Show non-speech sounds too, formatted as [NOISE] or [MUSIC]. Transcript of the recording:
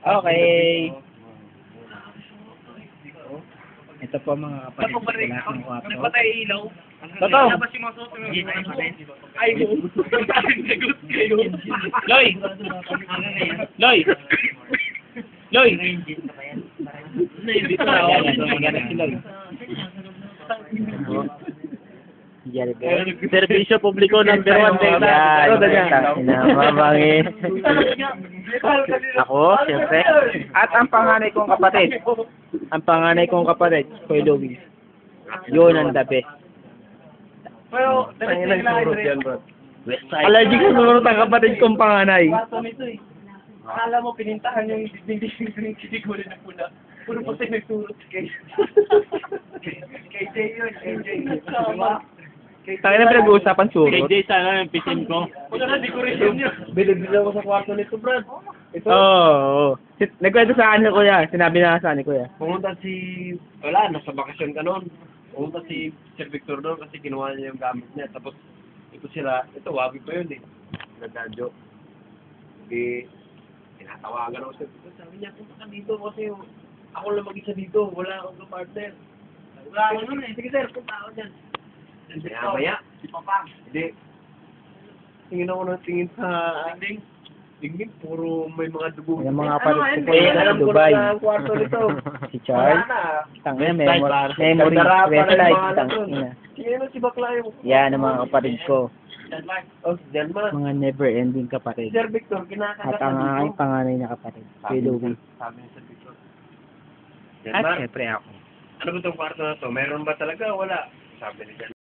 Okay. Ito po mga kapatid. Wala akong kwarto. Nagpatay ilaw. Totoo. Labas yung mga suot ng Ay, sagot kayo. Loy! Loy! Loy! Na si Loy. Servisyo publiko number one. Yan. Inamamangin. Ako, siyempre. At ang panganay kong kapatid. Ang panganay kong kapatid, Kuya Louis. Yun ang the best. Pero. Allergic sa sunod ang kapatid kong panganay. Eh. Akala mo pinintahan yung dinding ng kinikuli na pula. Puro pa tayo nagturot kay... [LAUGHS] kay Jay yun, kay Jay. Tayo na pinag-uusapan surot. KJ, sana yung pisin ko. Wala na decoration yun. Bilib ako sa kwarto nito, Brad. Oo. Oh, Nagkwento sa akin ni Kuya. Sinabi na sa akin ni Kuya. Pumunta si... Wala, nasa bakasyon ka noon. Pumunta si Sir Victor doon kasi kinuha niya yung gamit niya. Tapos, ito sila, ito, wabi pa yun eh. Nagdadyo. Di, tinatawagan ako sa Victor. Sabi niya, punta ka dito kasi ako lang mag-isa dito. Wala akong partner. Wala ako nun eh. Sige sir, punta ako dyan. Maya, maya. Si Papa. Hindi. Tingin ako ng tingin sa dingding. Dingding, puro may mga dugo. Yung mga Ano, kapatid ko ano, Kuya Eh, sa alam ko Dubai. na kwarto nito. [LAUGHS] Si Charles. Wala na. Tangina, memory. Memory. Ano Tangina. Sino si Bakla yung... Yan ang mga kapatid ko. Oh. Mga never-ending kapatid. Sir Victor, At kinakagat ang aking panganay na kapatid, Kuya Louis. Sabi ni Sir Victor. At syempre ako. ano ba itong kwarto na to? Meron ba talaga? Wala. Sabi ni Delma.